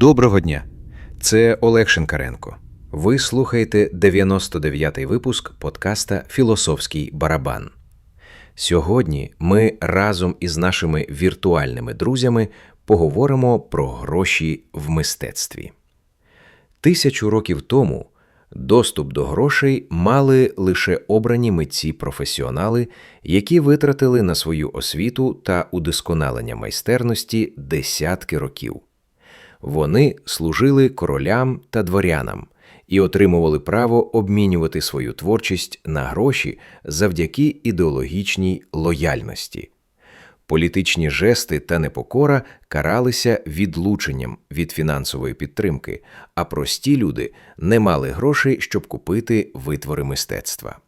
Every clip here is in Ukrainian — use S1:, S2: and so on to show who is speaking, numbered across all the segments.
S1: Доброго дня! Це Олег Шинкаренко. Ви слухаєте 99-й випуск подкаста Філософський барабан. Сьогодні ми разом із нашими віртуальними друзями поговоримо про гроші в мистецтві. Тисячу років тому доступ до грошей мали лише обрані митці професіонали, які витратили на свою освіту та удосконалення майстерності десятки років. Вони служили королям та дворянам і отримували право обмінювати свою творчість на гроші завдяки ідеологічній лояльності. Політичні жести та непокора каралися відлученням від фінансової підтримки, а прості люди не мали грошей, щоб купити витвори мистецтва.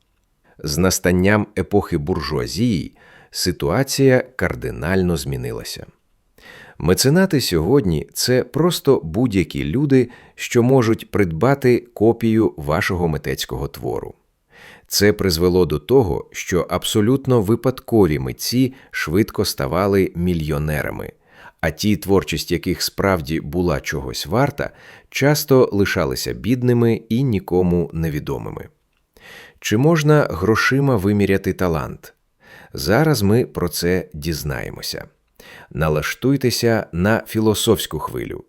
S1: З настанням епохи буржуазії ситуація кардинально змінилася. Меценати сьогодні це просто будь-які люди, що можуть придбати копію вашого митецького твору. Це призвело до того, що абсолютно випадкові митці швидко ставали мільйонерами, а ті, творчість яких справді була чогось варта, часто лишалися бідними і нікому невідомими. Чи можна грошима виміряти талант? Зараз ми про це дізнаємося. Налаштуйтеся на філософську хвилю.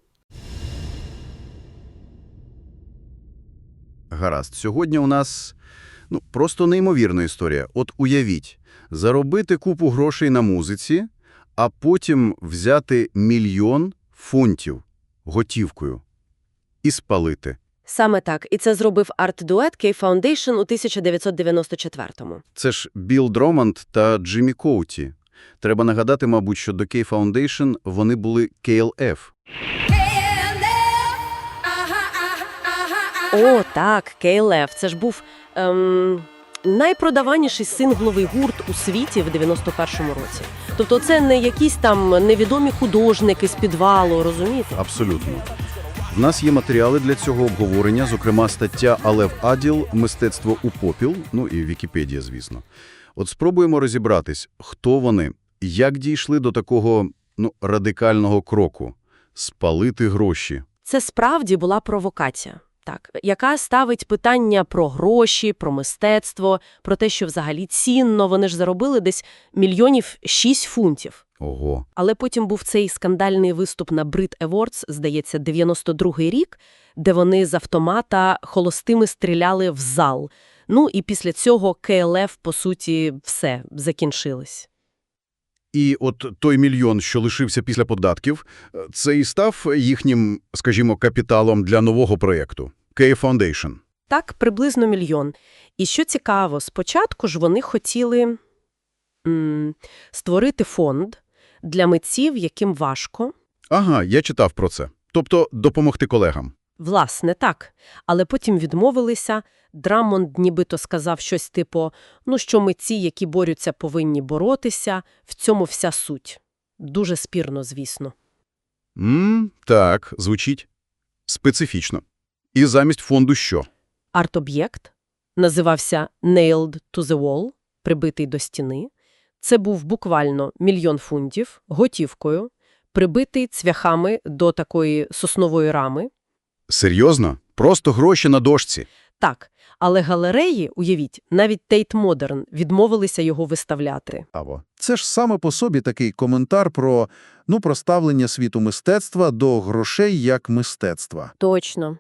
S2: Гаразд. Сьогодні у нас ну, просто неймовірна історія. От уявіть, заробити купу грошей на музиці, а потім взяти мільйон фунтів готівкою і спалити.
S3: Саме так. І це зробив арт-дует K Foundation у 1994-му.
S2: Це ж Білл Дроманд та Джиммі Коуті. Треба нагадати, мабуть, що до K Foundation вони були KLF.
S3: О, так, KLF. Це ж був ем, найпродаваніший сингловий гурт у світі в 91-му році. Тобто це не якісь там невідомі художники з підвалу, розумієте?
S2: Абсолютно. В нас є матеріали для цього обговорення, зокрема стаття Алев Аділ «Мистецтво у попіл», ну і Вікіпедія, звісно. От спробуємо розібратись, хто вони, як дійшли до такого ну, радикального кроку – спалити гроші.
S3: Це справді була провокація, так, яка ставить питання про гроші, про мистецтво, про те, що взагалі цінно. Вони ж заробили десь мільйонів шість фунтів.
S2: Ого.
S3: Але потім був цей скандальний виступ на Brit Awards, здається, 92-й рік, де вони з автомата холостими стріляли в зал. Ну і після цього КЛФ, по суті, все, закінчилось.
S2: І от той мільйон, що лишився після податків, це і став їхнім, скажімо, капіталом для нового проєкту – K Foundation.
S3: Так, приблизно мільйон. І що цікаво, спочатку ж вони хотіли м, створити фонд для митців, яким важко.
S2: Ага, я читав про це. Тобто допомогти колегам.
S3: Власне, так. Але потім відмовилися. Драмонд нібито сказав щось типу, ну що митці, які борються, повинні боротися, в цьому вся суть. Дуже спірно, звісно.
S2: Мм, так, звучить специфічно. І замість фонду що?
S3: Арт-об'єкт називався «Nailed to the wall» – прибитий до стіни. Це був буквально мільйон фунтів, готівкою, прибитий цвяхами до такої соснової рами.
S2: Серйозно? Просто гроші на дошці?
S3: Так, але галереї, уявіть, навіть Тейт Модерн відмовилися його виставляти.
S4: Аво. Це ж саме по собі такий коментар про, ну, про ставлення світу мистецтва до грошей як мистецтва.
S3: Точно.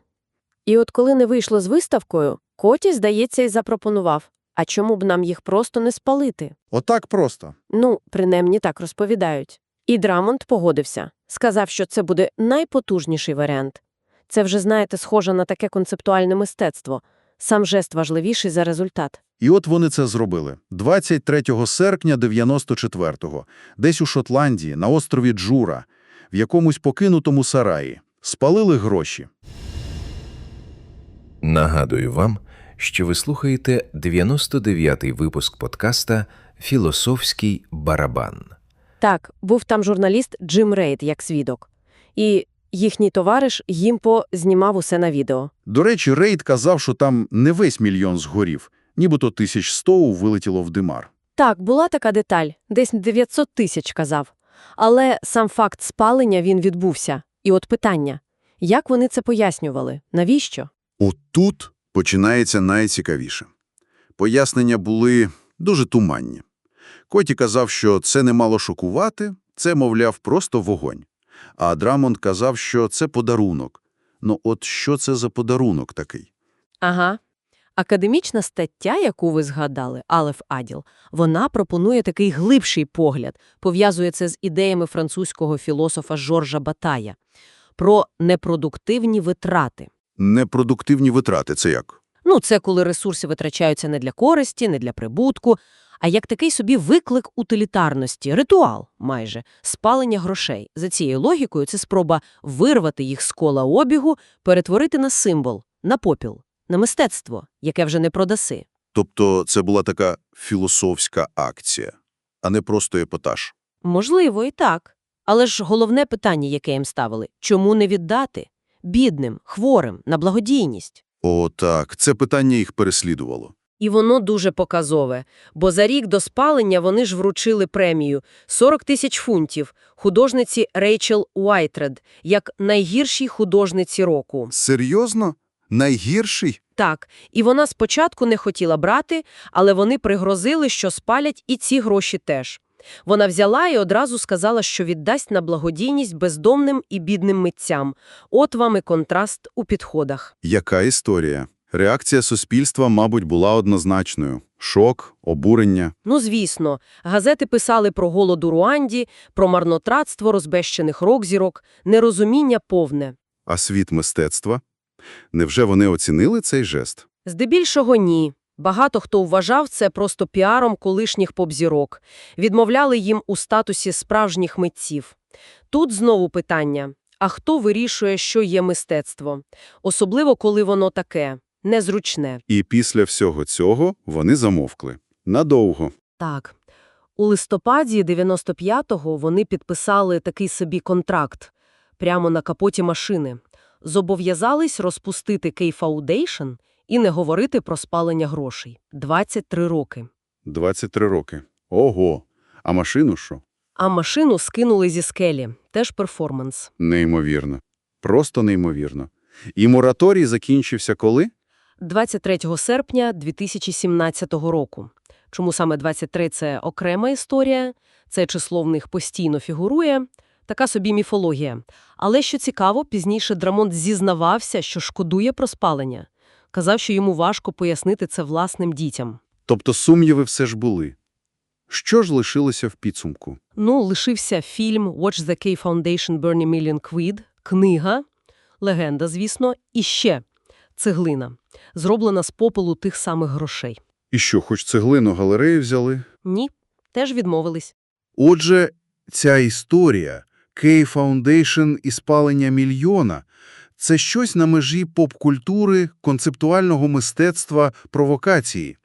S3: І от коли не вийшло з виставкою, Коті, здається, і запропонував, а чому б нам їх просто не спалити?
S4: Отак просто.
S3: Ну, принаймні так розповідають. І Драмонт погодився. Сказав, що це буде найпотужніший варіант. Це вже, знаєте, схоже на таке концептуальне мистецтво. Сам жест важливіший за результат.
S4: І от вони це зробили. 23 серпня 94-го, десь у Шотландії, на острові Джура, в якомусь покинутому сараї. Спалили гроші.
S1: Нагадую вам, що ви слухаєте 99-й випуск подкаста Філософський барабан.
S3: Так, був там журналіст Джим Рейд як свідок. І їхній товариш Гімпо знімав усе на відео.
S4: До речі, Рейд казав, що там не весь мільйон згорів, нібито 1100 вилетіло в димар.
S3: Так, була така деталь, десь 900 тисяч казав. Але сам факт спалення він відбувся. І от питання. Як вони це пояснювали? Навіщо?
S4: Отут починається найцікавіше. Пояснення були дуже туманні. Коті казав, що це не мало шокувати, це, мовляв, просто вогонь. А Драмонд казав, що це подарунок. Ну от що це за подарунок такий?
S3: Ага. Академічна стаття, яку ви згадали, Алеф Аділ, вона пропонує такий глибший погляд, пов'язує це з ідеями французького філософа Жоржа Батая про непродуктивні витрати.
S4: Непродуктивні витрати – це як?
S3: Ну, це коли ресурси витрачаються не для користі, не для прибутку, а як такий собі виклик утилітарності, ритуал майже, спалення грошей. За цією логікою це спроба вирвати їх з кола обігу, перетворити на символ, на попіл, на мистецтво, яке вже не продаси.
S4: Тобто це була така філософська акція, а не просто епатаж.
S3: Можливо, і так. Але ж головне питання, яке їм ставили – чому не віддати? Бідним, хворим, на благодійність.
S4: О, так, це питання їх переслідувало.
S3: І воно дуже показове, бо за рік до спалення вони ж вручили премію – 40 тисяч фунтів художниці Рейчел Уайтред як найгіршій художниці року.
S4: Серйозно? Найгірший?
S3: Так, і вона спочатку не хотіла брати, але вони пригрозили, що спалять і ці гроші теж. Вона взяла і одразу сказала, що віддасть на благодійність бездомним і бідним митцям. От вам і контраст у підходах.
S4: Яка історія? Реакція суспільства, мабуть, була однозначною. Шок, обурення.
S3: Ну, звісно, газети писали про голод у Руанді, про марнотратство розбещених рок-зірок, нерозуміння повне.
S4: А світ мистецтва? Невже вони оцінили цей жест?
S3: Здебільшого ні. Багато хто вважав це просто піаром колишніх поп-зірок. Відмовляли їм у статусі справжніх митців. Тут знову питання – а хто вирішує, що є мистецтво? Особливо, коли воно таке, незручне.
S4: І після всього цього вони замовкли. Надовго.
S3: Так. У листопаді 95-го вони підписали такий собі контракт прямо на капоті машини. Зобов'язались розпустити Кей Foundation і не говорити про спалення грошей. 23 роки.
S4: 23 роки. Ого! А машину що?
S3: А машину скинули зі скелі. Теж перформанс.
S4: Неймовірно. Просто неймовірно. І мораторій закінчився коли?
S3: 23 серпня 2017 року. Чому саме 23 – це окрема історія, це число в них постійно фігурує, така собі міфологія. Але, що цікаво, пізніше Драмонт зізнавався, що шкодує про спалення. Казав, що йому важко пояснити це власним дітям.
S4: Тобто сумніви все ж були. Що ж лишилося в підсумку?
S3: Ну, лишився фільм «Watch the K Foundation Burn a Million Quid», книга, легенда, звісно, і ще цеглина, зроблена з попелу тих самих грошей.
S4: І що, хоч цеглину галереї взяли?
S3: Ні, теж відмовились.
S4: Отже, ця історія Key Foundation і спалення мільйона – це щось на межі поп-культури, концептуального мистецтва, провокації.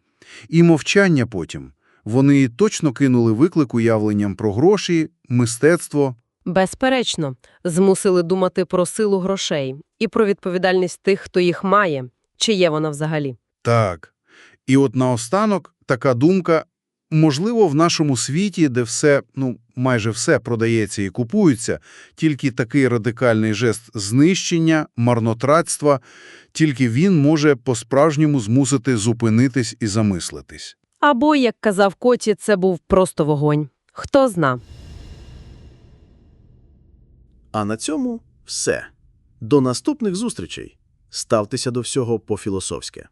S4: І мовчання потім. Вони точно кинули виклик уявленням про гроші, мистецтво.
S3: Безперечно, змусили думати про силу грошей і про відповідальність тих, хто їх має, чи є вона взагалі.
S4: Так. І от наостанок така думка, можливо, в нашому світі, де все, ну, майже все продається і купується, тільки такий радикальний жест знищення, марнотратства, тільки він може по-справжньому змусити зупинитись і замислитись.
S3: Або, як казав Коті, це був просто вогонь. Хто зна.
S5: А на цьому все. До наступних зустрічей. Ставтеся до всього по-філософськи.